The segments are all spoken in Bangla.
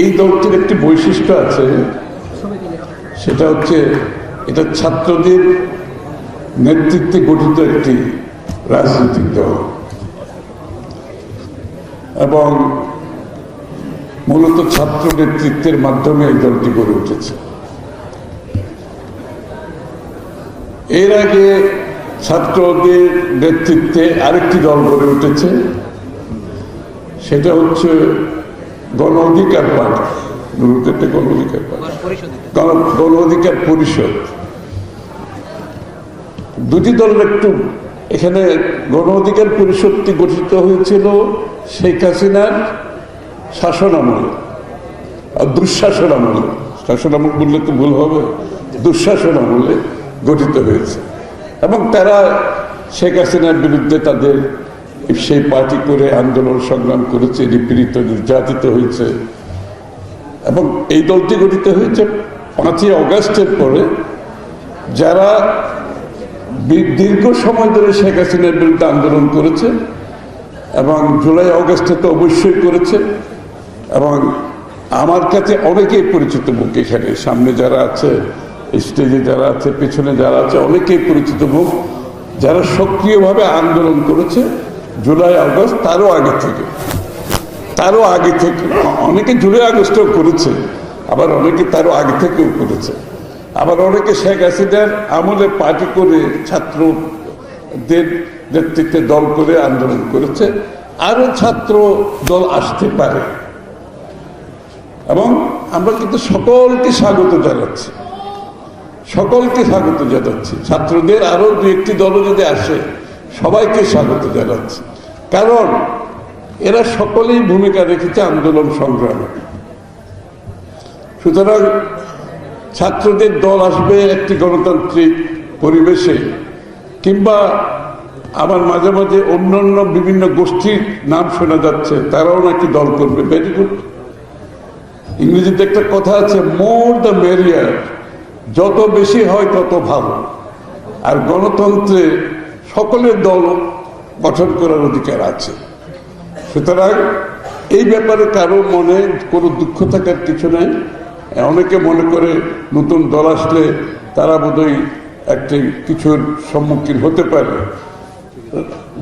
এই দলটির একটি বৈশিষ্ট্য আছে, সেটা হচ্ছে এটা ছাত্রদের নেতৃত্বে গঠিত একটি রাজনৈতিক দল। এবং মূলত ছাত্র নেতৃত্বের মাধ্যমে এই দলটি গড়ে উঠেছে। এর আগে ছাত্রদের নেতৃত্বে আরেকটি দল গড়ে উঠেছে, সেটা হচ্ছে গণ অধিকার পার্টি নুরুদ্দিনটা গণ অধিকার পার্টি গণ গণ অধিকার পরিষদ। দুটি দলের একটু এখানে গণ অধিকার পরিষদটি গঠিত হয়েছিল শেখ হাসিনার শাসন আমলে আর দুঃশাসন আমলে। শাসন আমল বললে তো ভুল হবে। দুঃশাসন আমলে গঠিত হয়েছে। এবং তারা শেখ হাসিনার বিরুদ্ধে তাদের সেই পার্টি করে আন্দোলন সংগ্রাম করেছে, নিপীড়িত, নির্যাতিত হয়েছে, এবং এই দলটি গঠিত হয়েছে পাঁচই অগাস্টের পরে, যারা দীর্ঘ সময় ধরে শেখ হাসিনার বিরুদ্ধে আন্দোলন করেছে, এবং জুলাই অগস্টে তো অবশ্যই করেছে, এবং আমার কাছে অনেকেই পরিচিত মুখ এখানে। সামনে যারা আছে, স্টেজে যারা আছে, পেছনে যারা আছে, অনেকেই পরিচিত মুখ, যারা সক্রিয়ভাবে আন্দোলন করেছে জুলাই, আগস্ট, তারও আগে থেকে। তারও আগে থেকে। অনেকে জুলাই, আগস্টও করেছে, আবার অনেকে তারও আগে থেকেও করেছে। আবার অনেকে শেখ হাসিনার আমলে পার্টি করে ছাত্রদের নেতৃত্বে দল করে আন্দোলন করেছে। আরও ছাত্র দল আসতে পারে। এবং আমরা কিন্তু সকলকে স্বাগত জানাচ্ছি। সকলকে স্বাগত জানাচ্ছি। ছাত্রদের আরও দু একটি দলও যদি আসে সবাইকে স্বাগত জানাচ্ছি। কারণ এরা সকলেই ভূমিকা রেখেছে আন্দোলন সংগ্রামে। সুতরাং ছাত্রদের দল আসবে একটি গণতান্ত্রিক পরিবেশে, কিংবা আবার মাঝে মাঝে অন্যান্য বিভিন্ন গোষ্ঠীর নাম শোনা যাচ্ছে, তারাও নাকি দল করবে। ভেরি গুড ইংরেজিতে একটা কথা আছে মোর দ্য মেরিয়ার যত বেশি হয় তত ভালো। আর গণতন্ত্রে সকলের দল গঠন করার অধিকার আছে। সুতরাং এই ব্যাপারে কারও মনে কোনো দুঃখ থাকার কিছু নাই। অনেকে মনে করে নতুন দল আসলে তারা বোধহয় একটি কিছুর সম্মুখীন হতে পারে।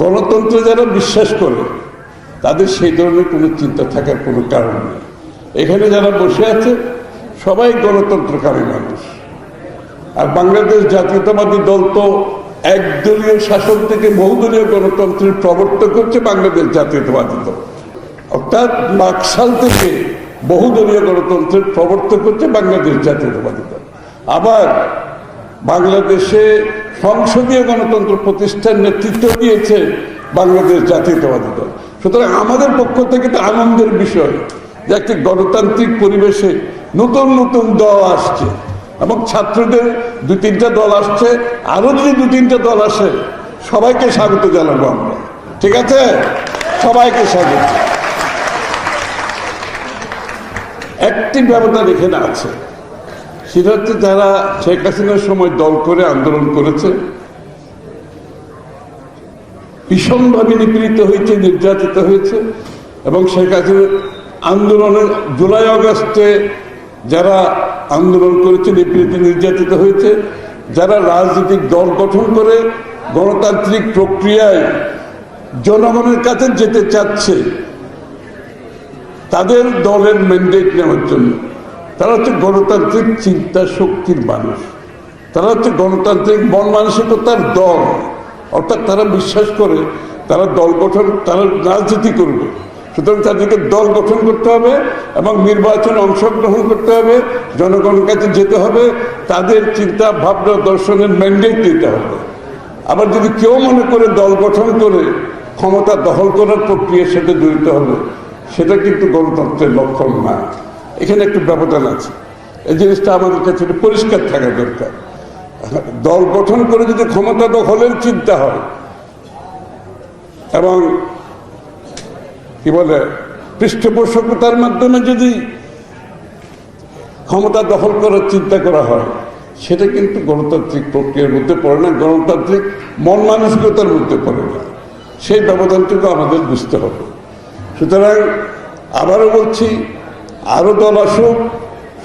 গণতন্ত্রে যারা বিশ্বাস করে, তাদের সেই ধরনের কোনো চিন্তা থাকার কোনো কারণ নেই। এখানে যারা বসে আছে, সবাই গণতন্ত্রকামী মানুষ। আর বাংলাদেশ জাতীয়তাবাদী দল তো একদলীয় শাসন থেকে বহুদলীয় গণতন্ত্রের প্রবর্তক হচ্ছে বাংলাদেশ জাতীয়তাবাদী দল। অর্থাৎ নাকশাল থেকে বহুদলীয় গণতন্ত্রের প্রবর্তক হচ্ছে বাংলাদেশ জাতীয়তাবাদী দল। আবার বাংলাদেশে সংসদীয় গণতন্ত্র প্রতিষ্ঠার নেতৃত্ব দিয়েছে বাংলাদেশ জাতীয়তাবাদী দল। সুতরাং আমাদের পক্ষ থেকে তো আনন্দের বিষয় যে একটি গণতান্ত্রিক পরিবেশে নতুন নতুন দল আসছে। এবং ছাত্রদের দু তিনটা দল আসছে আরও যদি দু তিনটা দল আসে, সবাইকে স্বাগত জানাব আমরা। ঠিক আছে? সবাইকে স্বাগত। একটি ব্যবধান এখানে আছে। সেটা হচ্ছে যারা শেখ হাসিনার সময় দল করে আন্দোলন করেছে, ভীষণভাবে নিপীড়িত হয়েছে, নির্যাতিত হয়েছে এবং শেখ হাসিনার আন্দোলনের জুলাই আগস্টে যারা আন্দোলন করেছে নিপীড়িত নির্যাতিত হয়েছে, যারা রাজনৈতিক দল গঠন করে গণতান্ত্রিক প্রক্রিয়ায় জনগণের কাছে যেতে চাচ্ছে, তাদের দলের ম্যান্ডেট নেওয়ার জন্য। তারা হচ্ছে গণতান্ত্রিক চিন্তা শক্তির মানুষ। তারা হচ্ছে গণতান্ত্রিক মন মানসিকতার দল। অর্থাৎ তারা বিশ্বাস করে, তারা দল গঠন, তারা রাজনীতি করবে। সুতরাং তাদেরকে দল গঠন করতে হবে এবং নির্বাচনে অংশগ্রহণ করতে হবে, জনগণের কাছে যেতে হবে, তাদের চিন্তা, ভাবনা, দর্শনের ম্যান্ডেট দিতে হবে। আবার যদি কেউ মনে করে দল গঠন করে ক্ষমতা দখল করার প্রক্রিয়ার সাথে জড়িত হবে, সেটা কিন্তু গণতন্ত্রের লক্ষণ না। এখানে একটু ব্যবধান আছে। এই জিনিসটা আমাদের কাছে পরিষ্কার থাকা দরকার। দল গঠন করে যদি ক্ষমতা দখলের চিন্তা হয়, এবং কি বলে, পৃষ্ঠপোষকতার মাধ্যমে যদি ক্ষমতা দখল করার চিন্তা করা হয়, সেটা কিন্তু গণতান্ত্রিক প্রক্রিয়ার মধ্যে পড়ে না। গণতান্ত্রিক মন মানসিকতার মধ্যে পড়ে না। সেই ব্যবধানটুকু আমাদের বুঝতে হবে। সুতরাং আবারও বলছি আরও দল আসুক,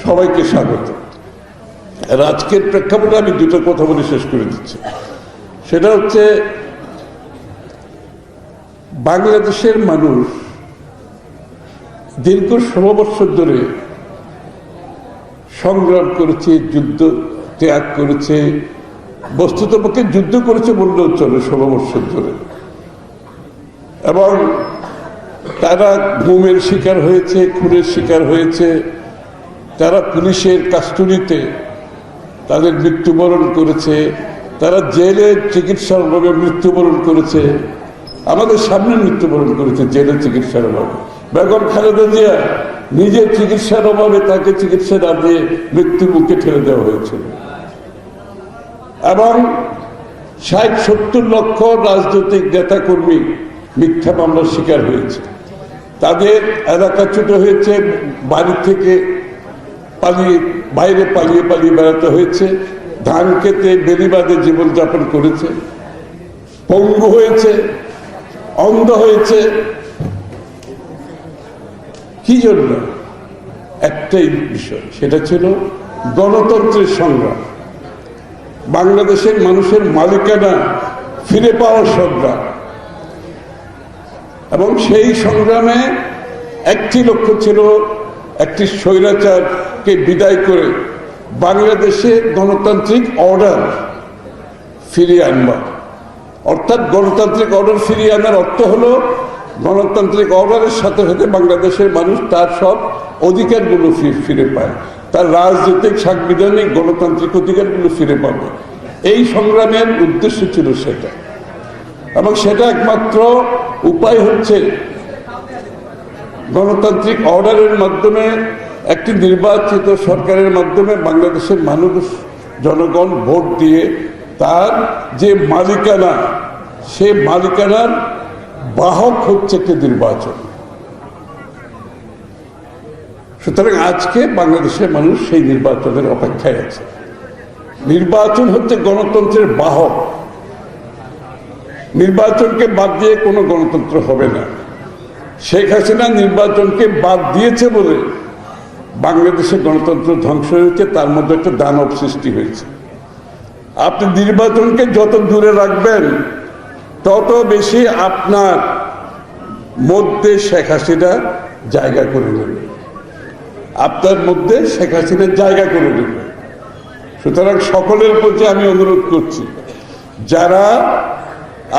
সবাইকে স্বাগত। আর আজকের প্রেক্ষাপটে আমি দুটো কথা বলে শেষ করে দিচ্ছি। সেটা হচ্ছে, বাংলাদেশের মানুষ দীর্ঘ ষোলো বছর ধরে সংগ্রাম করেছে, যুদ্ধ ত্যাগ করেছে বস্তুত পক্ষে যুদ্ধ করেছে বললেও চলে ষোলো বছর ধরে। এবং তারা ঘুমের শিকার হয়েছে, খুনের শিকার হয়েছে, তারা পুলিশের কাস্টডিতে তাদের মৃত্যুবরণ করেছে, তারা জেলে চিকিৎসার অভাবে মৃত্যুবরণ করেছে, আমাদের সামনে মৃত্যুবরণ করেছে জেলে চিকিৎসার অভাবে। বেগম খালেদা জিয়া নিজের চিকিৎসার অভাবে তাকে চিকিৎসা না দিয়ে মৃত্যুর মুখে ঠেলে দেওয়া হয়েছিল। এবং ষাট, সত্তর লক্ষ রাজনৈতিক নেতাকর্মী মিথ্যা মামলার শিকার হয়েছে। তাদের এলাকাচ্যুত হয়েছে, বাড়ি থেকে পালিয়ে, বাইরে পালিয়ে পালিয়ে বেড়াতে হয়েছে, ধান খেতে বেলিবাদে জীবনযাপন করেছে, পঙ্গু হয়েছে, অন্ধ হয়েছে কি জন্য? একটাই বিষয়, সেটা ছিল গণতন্ত্রের সংগ্রাম। বাংলাদেশের মানুষের মালিকানা ফিরে পাওয়ার সংগ্রাম। এবং সেই সংগ্রামে একটি লক্ষ্য ছিল, একটি স্বৈরাচারকে বিদায় করে বাংলাদেশে গণতান্ত্রিক অর্ডার ফিরিয়ে আনবা। অর্থাৎ গণতান্ত্রিক অর্ডার ফিরিয়ে আনার অর্থ হলো গণতান্ত্রিক অর্ডারের সাথে সাথে বাংলাদেশের মানুষ তার সব অধিকারগুলো ফিরে পায়। তার রাজনৈতিক, সাংবিধানিক, গণতান্ত্রিক অধিকারগুলো ফিরে পাবে। এই সংগ্রামের উদ্দেশ্য ছিল সেটা। এবং সেটা একমাত্র উপায় হচ্ছে গণতান্ত্রিক অর্ডারের মাধ্যমে, একটি নির্বাচিত সরকারের মাধ্যমে বাংলাদেশের মানুষ, জনগণ ভোট দিয়ে তার যে মালিকানা, সে মালিকানার বাহক হচ্ছে একটি নির্বাচন। সুতরাং আজকে বাংলাদেশের মানুষ সেই নির্বাচনের অপেক্ষায় আছে। নির্বাচন হচ্ছে গণতন্ত্রের বাহক। নির্বাচনকে বাদ দিয়ে কোনো গণতন্ত্র হবে না। শেখ হাসিনা নির্বাচনকে বাদ দিয়েছে বলে বাংলাদেশে গণতন্ত্র ধ্বংস হয়েছে, তার মধ্যে একটা দানব সৃষ্টি হয়েছে। আপনি নির্বাচনকে যত দূরে রাখবেন তত বেশি আপনার মধ্যে শেখ হাসিনা জায়গা করে নেবে। আপনার মধ্যে শেখ হাসিনা জায়গা করে নেবে। সুতরাং সকলের প্রতি আমি অনুরোধ করছি, যারা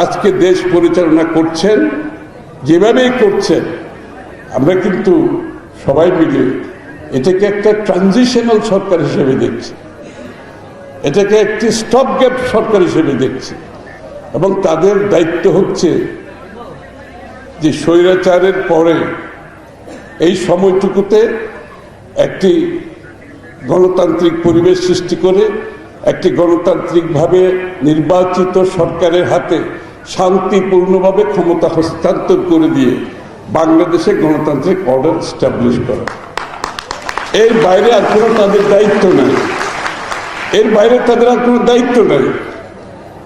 আজকে দেশ পরিচালনা করছেন, যেভাবেই করছেন, আমরা কিন্তু সবাই মিলে এটাকে একটা ট্রানজিশনাল সরকার হিসেবে দেখছি। এটাকে একটি স্টপ গ্যাপ সরকার হিসেবে দেখছি। এবং তাদের দায়িত্ব হচ্ছে যে স্বৈরাচারের পরে এই সময়টুকুতে একটি গণতান্ত্রিক পরিবেশ সৃষ্টি করে একটি গণতান্ত্রিকভাবে নির্বাচিত সরকারের হাতে শান্তিপূর্ণভাবে ক্ষমতা হস্তান্তর করে দিয়ে বাংলাদেশে গণতান্ত্রিক অর্ডার স্টাবলিশ করা। এর বাইরে আর কোনো তাদের দায়িত্ব নেই। এর বাইরে তাদের আর কোনো দায়িত্ব নেই।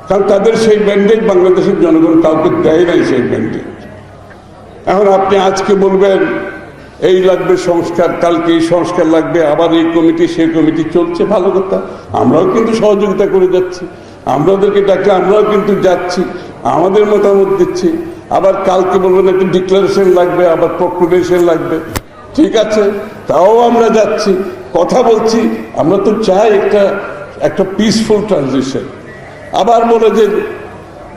কারণ তাদের সেই ব্যান্ডেজ বাংলাদেশের জনগণ কাউকে দেয় নাই সেই ব্যান্ডেজ এখন আপনি আজকে বলবেন, এই লাগবে সংস্কার, কালকে এই সংস্কার লাগবে, আবার এই কমিটি, সেই কমিটি চলছে, ভালো কথা। আমরাও কিন্তু সহযোগিতা করে যাচ্ছি। আমরা ওদেরকে ডাকলে আমরাও কিন্তু যাচ্ছি, আমাদের মতামত দিচ্ছি। আবার কালকে বলবেন একটা ডিক্লারেশন লাগবে, আবার প্রক্লোমেশন লাগবে। ঠিক আছে, তাও আমরা যাচ্ছি, কথা বলছি। আমরা তো চাই একটা একটা পিসফুল ট্রানজিশন আবার বলে যে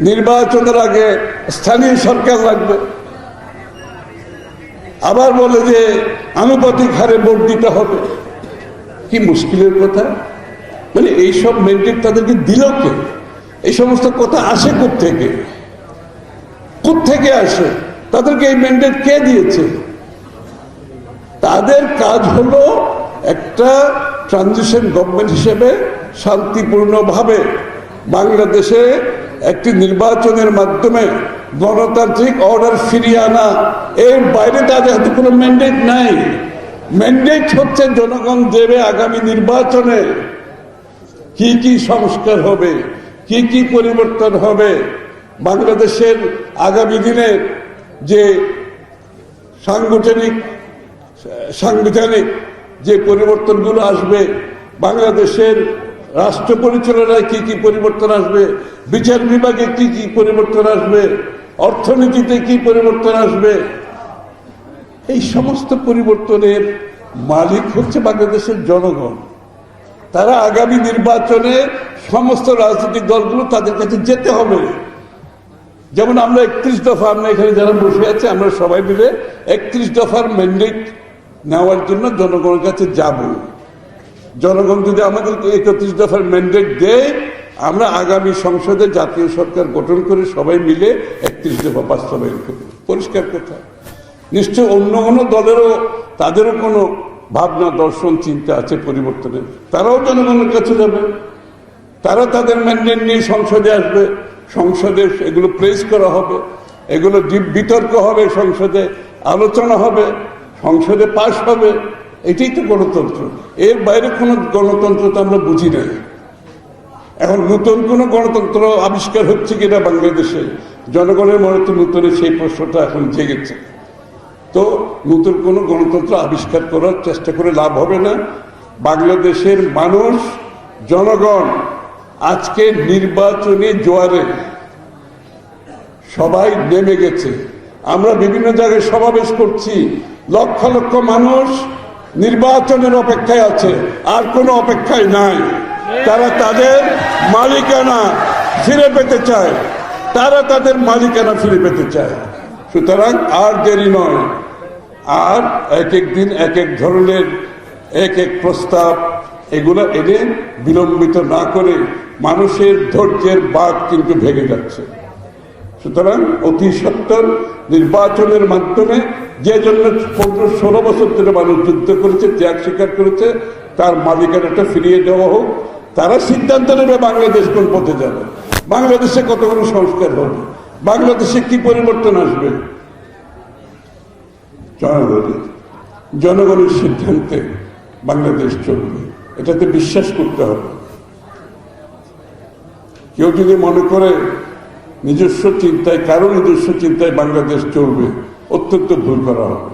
নির্বাচনের আগে স্থানীয় সরকার লাগবে। আবার বলে যে আনুপাতিক হারে ভোট দিতে হবে। কি মুশকিলের কথা? মানে এইসব মেন্টেট তাদেরকে দিল কে? এই সমস্ত কথা আসে থেকে থেকে আসে? তাদেরকে এই মেন্ডেট কে দিয়েছে? তাদের কাজ হলো একটা ট্রানজিশন গভর্নমেন্ট হিসেবে শান্তিপূর্ণভাবে বাংলাদেশে একটি নির্বাচনের মাধ্যমে গণতান্ত্রিক অর্ডার ফিরিয়ে আনা, এর বাইরে তাদের হাতে কোনো ম্যান্ডেট নাই। ম্যান্ডেট হচ্ছে জনগণ দেবে আগামী নির্বাচনে কি কি সংস্কার হবে, কি কি পরিবর্তন হবে। বাংলাদেশের আগামী দিনের যে সাংগঠনিক, সাংবিধানিক যে পরিবর্তনগুলো আসবে, বাংলাদেশের রাষ্ট্র পরিচালনায় কি কি পরিবর্তন আসবে? বিচার বিভাগে কি কি পরিবর্তন আসবে? অর্থনীতিতে কি পরিবর্তন আসবে? এই সমস্ত পরিবর্তনের মালিক হচ্ছে বাংলাদেশের জনগণ। তারা আগামী নির্বাচনে সমস্ত রাজনৈতিক দলগুলো তাদের কাছে যেতে হবে। যেমন আমরা একত্রিশ দফা, আমরা এখানে যারা বসে আছে, আমরা সবাই মিলে একত্রিশ দফার ম্যান্ডেট নেওয়ার জন্য জনগণের কাছে যাব। জনগণ যদি আমাদেরকে একত্রিশ দফার ম্যান্ডেট দেয়, আমরা আগামী সংসদে জাতীয় সরকার গঠন করে সবাই মিলে একত্রিশ দফা বাস্তবায়ন করব। পরিষ্কার কথা। নিশ্চয় অন্য কোনো দলেরও, তাদেরও কোনো ভাবনা, দর্শন, চিন্তা আছে পরিবর্তনের। তারাও জনগণের কাছে যাবে। তারা তাদের ম্যান্ডেট নিয়ে সংসদে আসবে। সংসদে এগুলো প্রেস করা হবে। এগুলো বিতর্ক হবে সংসদে, আলোচনা হবে, সংসদে পাশ হবে। এটাই তো গণতন্ত্র। এর বাইরে কোনো গণতন্ত্র তো আমরা বুঝি নাই। এখন নতুন কোনো গণতন্ত্র আবিষ্কার হচ্ছে কিনা বাংলাদেশে? জনগণের মনে তো নতুনের সেই প্রশ্নটা এখন জেগেছে। তো নতুন কোনো গণতন্ত্র আবিষ্কার করার চেষ্টা করে লাভ হবে না। বাংলাদেশের মানুষ, জনগণ আজকে নির্বাচনী জোয়ারে সবাই নেমে গেছে। আমরা বিভিন্ন জায়গায় সমাবেশ করছি। লক্ষ লক্ষ মানুষ নির্বাচনের অপেক্ষায় আছে, আর কোনো অপেক্ষায় নাই। তারা তাদের মালিকানা ফিরে পেতে চায়। তারা তাদের মালিকানা ফিরে পেতে চায়। সুতরাং আর দেরি নয়। আর এক এক দিন, এক এক ধরনের, এক এক প্রস্তাব, এগুলো এনে বিলম্বিত না করে মানুষের ধৈর্যের বাঘ কিন্তু ভেঙে যাচ্ছে। সুতরাং অতি সত্তর নির্বাচনের মাধ্যমে যে জন্য পনেরো ষোলো বছর ধরে মানুষ যুদ্ধ করেছে, ত্যাগ স্বীকার করেছে, তার মালিকানাটা ফিরিয়ে দেওয়া হোক। তারা সিদ্ধান্ত নেবে বাংলাদেশ কোন পথে যাবে। বাংলাদেশে কতগুলো সংস্কার হবে? বাংলাদেশে কি পরিবর্তন আসবে? জনগণের জনগণের সিদ্ধান্তে বাংলাদেশ চলবে। এটাতে বিশ্বাস করতে হবে। কেউ যদি মনে করে নিজস্ব চিন্তায়, কারও নিজস্ব চিন্তায় বাংলাদেশ চলবে, অত্যন্ত ভুল করা হবে।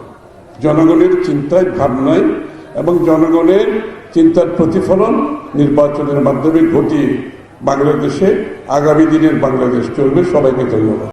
জনগণের চিন্তায়, ভাবনায় এবং জনগণের চিন্তার প্রতিফলন নির্বাচনের মাধ্যমে ঘটিয়ে বাংলাদেশে আগামী দিনের বাংলাদেশ চলবে। সবাইকে ধন্যবাদ।